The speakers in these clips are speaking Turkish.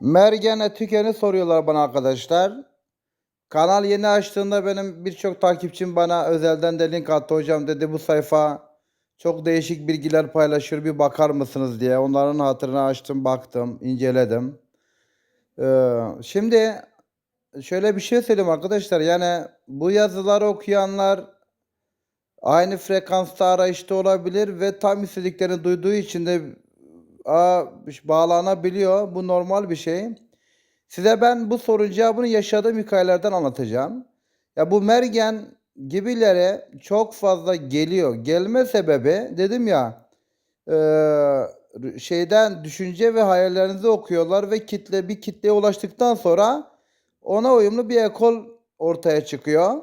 Mergen'e Tüken'i soruyorlar bana arkadaşlar. Kanal yeni açtığında benim birçok takipçim bana özelden de link attı. Hocam dedi bu sayfa çok değişik bilgiler paylaşıyor bir bakar mısınız diye. Onların hatırına açtım baktım inceledim. Ee, şimdi şöyle bir şey söyleyeyim arkadaşlar. Yani bu yazıları okuyanlar aynı frekansta arayışta olabilir ve tam istediklerini duyduğu için de bağlanabiliyor. Bu normal bir şey. Size ben bu sorunun cevabını yaşadığım hikayelerden anlatacağım. Ya bu Mergen gibilere çok fazla geliyor. Gelme sebebi dedim ya eee, şeyden düşünce ve hayallerinizi okuyorlar ve kitle bir kitleye ulaştıktan sonra ona uyumlu bir ekol ortaya çıkıyor.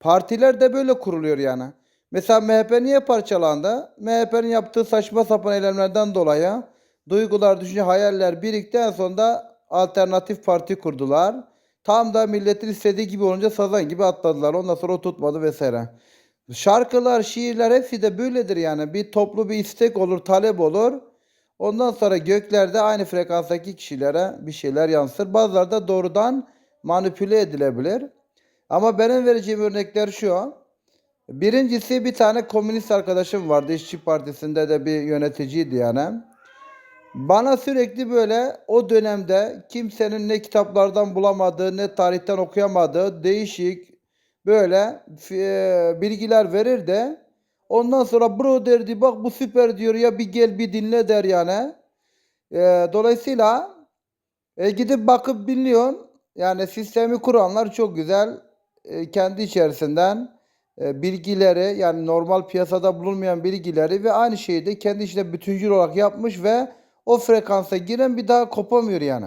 Partiler de böyle kuruluyor yani. Mesela MHP niye parçalandı? MHP'nin yaptığı saçma sapan eylemlerden dolayı duygular, düşünce, hayaller birikti. En sonunda alternatif parti kurdular. Tam da milletin istediği gibi olunca sazan gibi atladılar. Ondan sonra o tutmadı vesaire. Şarkılar, şiirler hepsi de böyledir yani. Bir toplu bir istek olur, talep olur. Ondan sonra göklerde aynı frekanstaki kişilere bir şeyler yansır. Bazıları da doğrudan manipüle edilebilir. Ama benim vereceğim örnekler şu. Birincisi bir tane komünist arkadaşım vardı. İşçi Partisi'nde de bir yöneticiydi yani. Bana sürekli böyle o dönemde kimsenin ne kitaplardan bulamadığı ne tarihten okuyamadığı değişik böyle e, bilgiler verir de ondan sonra bro derdi bak bu süper diyor ya bir gel bir dinle der yani. E, dolayısıyla e, gidip bakıp dinliyorsun. Yani sistemi kuranlar çok güzel e, kendi içerisinden e, bilgileri yani normal piyasada bulunmayan bilgileri ve aynı şeyi de kendi içinde bütüncül olarak yapmış ve o frekansa giren bir daha kopamıyor yani.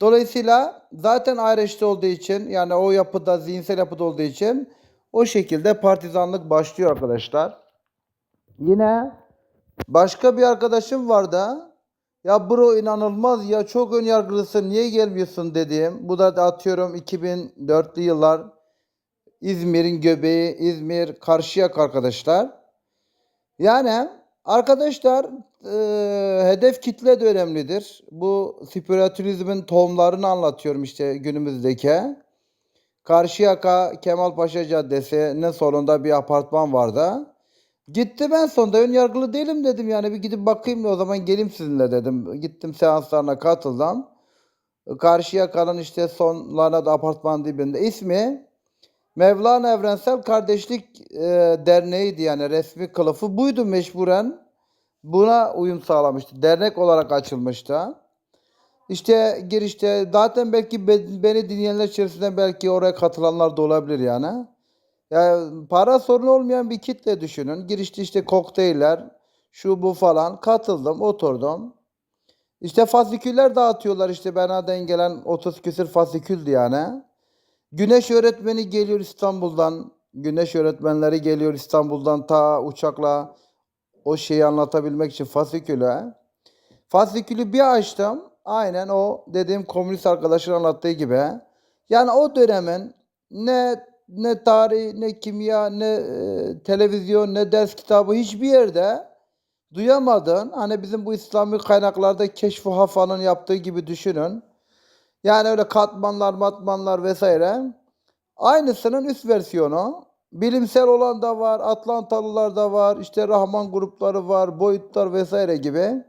Dolayısıyla zaten ayrıştı olduğu için yani o yapıda zihinsel yapıda olduğu için o şekilde partizanlık başlıyor arkadaşlar. Yine başka bir arkadaşım var da ya bro inanılmaz ya çok ön yargılısın niye gelmiyorsun dediğim. Bu da atıyorum 2004'lü yıllar İzmir'in göbeği İzmir Karşıyaka arkadaşlar. Yani arkadaşlar e, hedef kitle de önemlidir. Bu spiritüalizmin tohumlarını anlatıyorum işte günümüzdeki. Karşıyaka Kemalpaşa Caddesi'nin solunda bir apartman vardı. Gitti ben sonunda ön yargılı değilim dedim yani bir gidip bakayım o zaman geleyim sizinle dedim. Gittim seanslarına katıldım. Karşıyaka'nın işte sonlarına da apartman dibinde ismi Mevlana Evrensel Kardeşlik e, Derneği'ydi yani resmi kılıfı buydu mecburen. Buna uyum sağlamıştı. Dernek olarak açılmıştı. İşte girişte zaten belki be- beni dinleyenler içerisinde belki oraya katılanlar da olabilir yani. Ya para sorunu olmayan bir kitle düşünün. Girişte işte kokteyller, şu bu falan katıldım, oturdum. İşte fasiküller dağıtıyorlar işte bana gelen 30 küsür fasiküldü yani. Güneş öğretmeni geliyor İstanbul'dan. Güneş öğretmenleri geliyor İstanbul'dan ta uçakla o şeyi anlatabilmek için fasiküle. Fasikülü bir açtım. Aynen o dediğim komünist arkadaşın anlattığı gibi. Yani o dönemin ne ne tarih, ne kimya, ne e, televizyon, ne ders kitabı hiçbir yerde duyamadın. Hani bizim bu İslami kaynaklarda Keşf-ı Hafa'nın yaptığı gibi düşünün. Yani öyle katmanlar, matmanlar vesaire. Aynısının üst versiyonu. Bilimsel olan da var, Atlantalılar da var, işte Rahman grupları var, boyutlar vesaire gibi.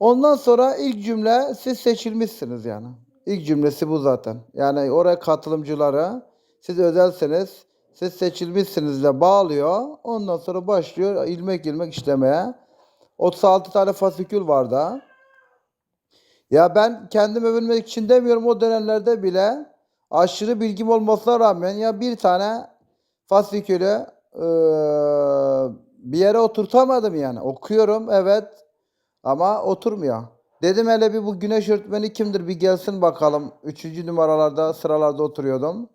Ondan sonra ilk cümle siz seçilmişsiniz yani. İlk cümlesi bu zaten. Yani oraya katılımcıları siz özelsiniz, siz seçilmişsinizle bağlıyor. Ondan sonra başlıyor ilmek ilmek işlemeye. 36 tane fasikül var da. Ya ben kendim övünmek için demiyorum o dönemlerde bile aşırı bilgim olmasına rağmen ya bir tane fasikülü eee, bir yere oturtamadım yani. Okuyorum evet ama oturmuyor. Dedim hele bir bu güneş öğretmeni kimdir bir gelsin bakalım. Üçüncü numaralarda sıralarda oturuyordum.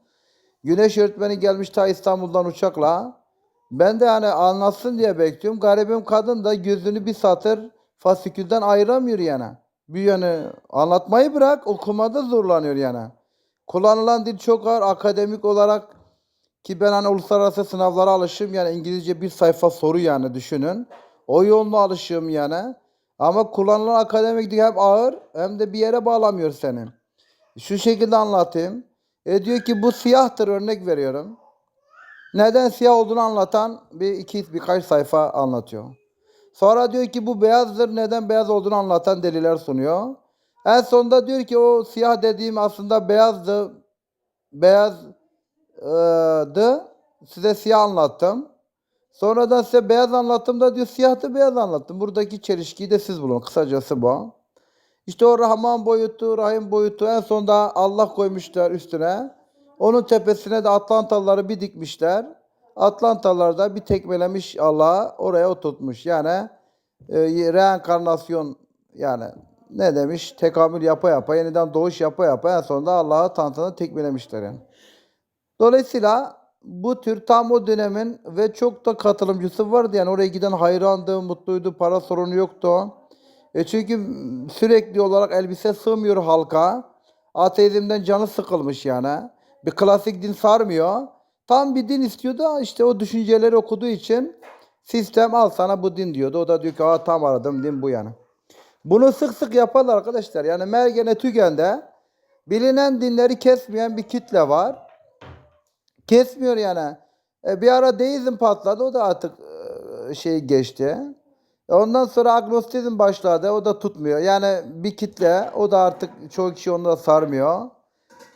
Güneş öğretmeni gelmiş ta İstanbul'dan uçakla. Ben de hani anlatsın diye bekliyorum. Garibim kadın da gözünü bir satır fasikülden ayıramıyor yani. Bir yani anlatmayı bırak okumada zorlanıyor yani. Kullanılan dil çok ağır akademik olarak ki ben hani uluslararası sınavlara alışım yani İngilizce bir sayfa soru yani düşünün. O yoğunluğa alışığım yani. Ama kullanılan akademik dil hem ağır hem de bir yere bağlamıyor seni. Şu şekilde anlatayım. E diyor ki bu siyahtır örnek veriyorum. Neden siyah olduğunu anlatan bir iki birkaç sayfa anlatıyor. Sonra diyor ki bu beyazdır. Neden beyaz olduğunu anlatan deliller sunuyor. En sonunda diyor ki o siyah dediğim aslında beyazdı. Beyazdı. Size siyah anlattım. Sonradan size beyaz anlattığımda diyor siyahtı beyaz anlattım. Buradaki çelişkiyi de siz bulun. Kısacası bu. İşte o Rahman boyutu, Rahim boyutu en sonunda Allah koymuşlar üstüne. Onun tepesine de Atlantalıları bir dikmişler. Atlantalılar da bir tekmelemiş Allah'a oraya oturtmuş. Yani e, reenkarnasyon yani ne demiş? Tekamül yapa yapa, yeniden doğuş yapa yapa en sonunda Allah'a tantana tekmelemişler yani. Dolayısıyla bu tür tam o dönemin ve çok da katılımcısı vardı. Yani oraya giden hayrandı, mutluydu, para sorunu yoktu. E çünkü sürekli olarak elbise sığmıyor halka. Ateizmden canı sıkılmış yani. Bir klasik din sarmıyor. Tam bir din istiyordu işte o düşünceleri okuduğu için sistem al sana bu din diyordu. O da diyor ki Aa, tam aradım din bu yani. Bunu sık sık yaparlar arkadaşlar. Yani Mergen'e Tügen'de bilinen dinleri kesmeyen bir kitle var. Kesmiyor yani. E, bir ara deizm patladı. O da artık e, şey geçti. E, Ondan sonra agnostizm başladı. O da tutmuyor. Yani bir kitle. O da artık çoğu kişi onu da sarmıyor.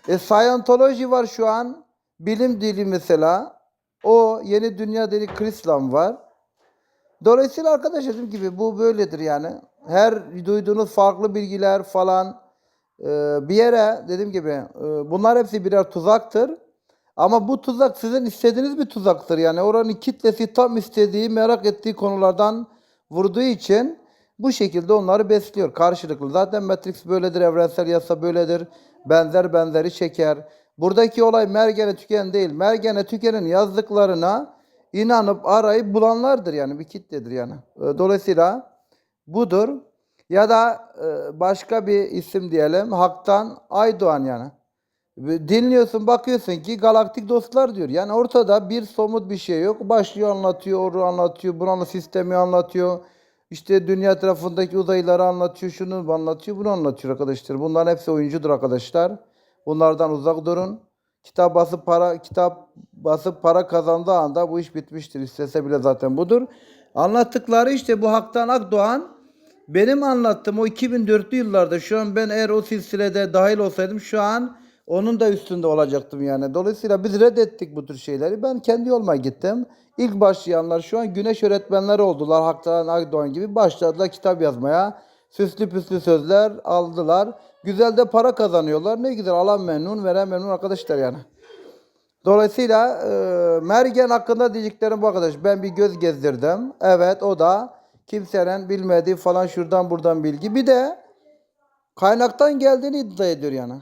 E, Scientology var şu an. Bilim dili mesela. O yeni dünya dili Krislam var. Dolayısıyla arkadaşlar dediğim gibi bu böyledir yani. Her duyduğunuz farklı bilgiler falan e, bir yere dediğim gibi e, bunlar hepsi birer tuzaktır. Ama bu tuzak sizin istediğiniz bir tuzaktır. Yani oranın kitlesi tam istediği, merak ettiği konulardan vurduğu için bu şekilde onları besliyor karşılıklı. Zaten Matrix böyledir, evrensel yasa böyledir. Benzer benzeri çeker. Buradaki olay Mergen'e Tüken değil. Mergen'e Tüken'in yazdıklarına inanıp arayıp bulanlardır yani bir kitledir yani. E, Dolayısıyla budur. Ya da e, başka bir isim diyelim. Hak'tan Aydoğan yani. Dinliyorsun bakıyorsun ki galaktik dostlar diyor. Yani ortada bir somut bir şey yok. Başlıyor anlatıyor, onu anlatıyor, buranın sistemi anlatıyor. İşte dünya etrafındaki uzaylıları anlatıyor, şunu anlatıyor, bunu anlatıyor arkadaşlar. Bunların hepsi oyuncudur arkadaşlar. Bunlardan uzak durun. Kitap basıp para kitap basıp para kazandığı anda bu iş bitmiştir. İstese bile zaten budur. Anlattıkları işte bu Haktan Akdoğan benim anlattığım o 2004'lü yıllarda şu an ben eğer o silsilede dahil olsaydım şu an onun da üstünde olacaktım yani. Dolayısıyla biz reddettik bu tür şeyleri. Ben kendi yoluma gittim. İlk başlayanlar şu an güneş öğretmenleri oldular. Haktan Akdoğan gibi başladılar kitap yazmaya. Süslü püslü sözler aldılar. Güzel de para kazanıyorlar. Ne güzel alan memnun, veren memnun arkadaşlar yani. Dolayısıyla e, Mergen hakkında diyeceklerim bu arkadaş. Ben bir göz gezdirdim. Evet o da kimsenin bilmediği falan şuradan buradan bilgi. Bir de kaynaktan geldiğini iddia ediyor yani.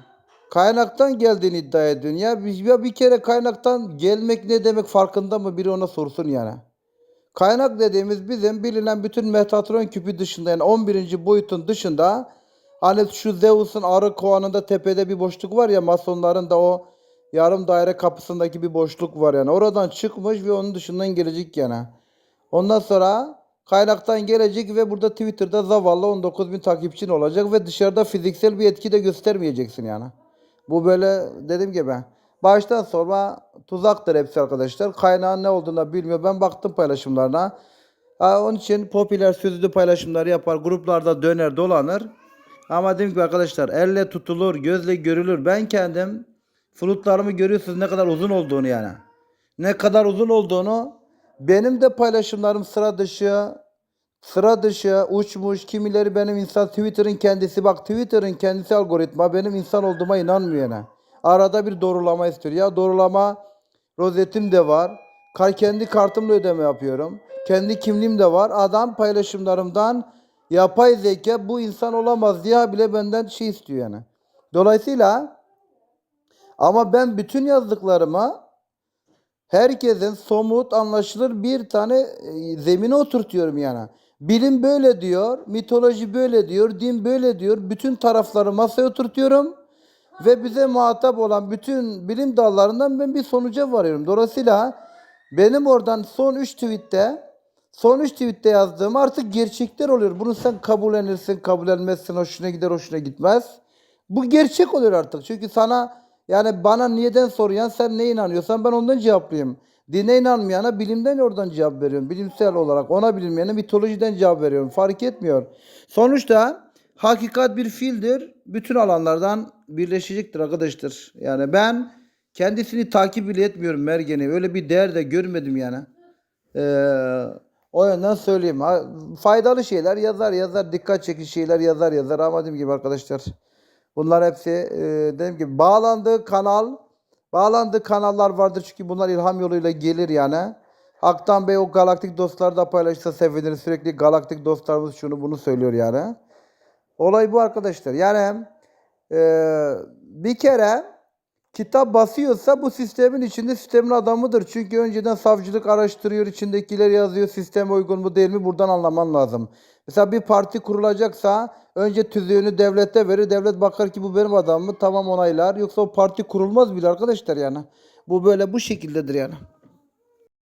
Kaynaktan geldiğini iddia ediyor. Ya bir, ya bir kere kaynaktan gelmek ne demek farkında mı biri ona sorsun yani. Kaynak dediğimiz bizim bilinen bütün Metatron küpü dışında yani 11. boyutun dışında hani şu Zeus'un arı kovanında tepede bir boşluk var ya masonların da o yarım daire kapısındaki bir boşluk var yani. Oradan çıkmış ve onun dışından gelecek yani. Ondan sonra kaynaktan gelecek ve burada Twitter'da zavallı 19 bin takipçin olacak ve dışarıda fiziksel bir etki de göstermeyeceksin yani. Bu böyle dediğim gibi baştan sonra tuzaktır hepsi arkadaşlar. Kaynağın ne olduğunu bilmiyor. Ben baktım paylaşımlarına. Onun için popüler sözlü paylaşımları yapar. Gruplarda döner dolanır. Ama dediğim gibi arkadaşlar elle tutulur, gözle görülür. Ben kendim flutlarımı görüyorsunuz ne kadar uzun olduğunu yani. Ne kadar uzun olduğunu benim de paylaşımlarım sıra dışı, sıra dışı, uçmuş. Kimileri benim insan Twitter'ın kendisi bak Twitter'ın kendisi algoritma benim insan olduğuma inanmıyor yani. Arada bir doğrulama istiyor. Ya doğrulama rozetim de var. Kar kendi kartımla ödeme yapıyorum. Kendi kimliğim de var. Adam paylaşımlarımdan yapay zeka bu insan olamaz diye bile benden şey istiyor yani. Dolayısıyla ama ben bütün yazdıklarıma herkesin somut anlaşılır bir tane e, zemine oturtuyorum yani. Bilim böyle diyor, mitoloji böyle diyor, din böyle diyor. Bütün tarafları masaya oturtuyorum ve bize muhatap olan bütün bilim dallarından ben bir sonuca varıyorum. Dolayısıyla benim oradan son 3 tweette son üç tweette yazdığım artık gerçekler oluyor. Bunu sen kabullenirsin, kabullenmezsin, hoşuna gider, hoşuna gitmez. Bu gerçek oluyor artık. Çünkü sana yani bana niyeden soruyan sen ne inanıyorsan ben ondan cevaplayayım. Dine inanmayana bilimden oradan cevap veriyorum. Bilimsel olarak ona bilinmeyene mitolojiden cevap veriyorum. Fark etmiyor. Sonuçta hakikat bir fiildir. Bütün alanlardan birleşecektir arkadaşlar. Yani ben kendisini takip bile etmiyorum Mergen'i. Öyle bir değer de görmedim yani. Ee, o yönden söyleyeyim. Ha, faydalı şeyler yazar yazar. Dikkat çekici şeyler yazar yazar. Ama dediğim gibi arkadaşlar. Bunlar hepsi e, dediğim gibi bağlandığı kanal bağlandığı kanallar vardır çünkü bunlar ilham yoluyla gelir yani. Haktan Bey o galaktik dostları da paylaşsa seviniriz. Sürekli galaktik dostlarımız şunu bunu söylüyor yani. Olay bu arkadaşlar. Yani e, bir kere kitap basıyorsa bu sistemin içinde sistemin adamıdır. Çünkü önceden savcılık araştırıyor, içindekileri yazıyor, sisteme uygun mu değil mi buradan anlaman lazım. Mesela bir parti kurulacaksa önce tüzüğünü devlete verir. Devlet bakar ki bu benim adamım tamam onaylar. Yoksa o parti kurulmaz bile arkadaşlar yani. Bu böyle bu şekildedir yani.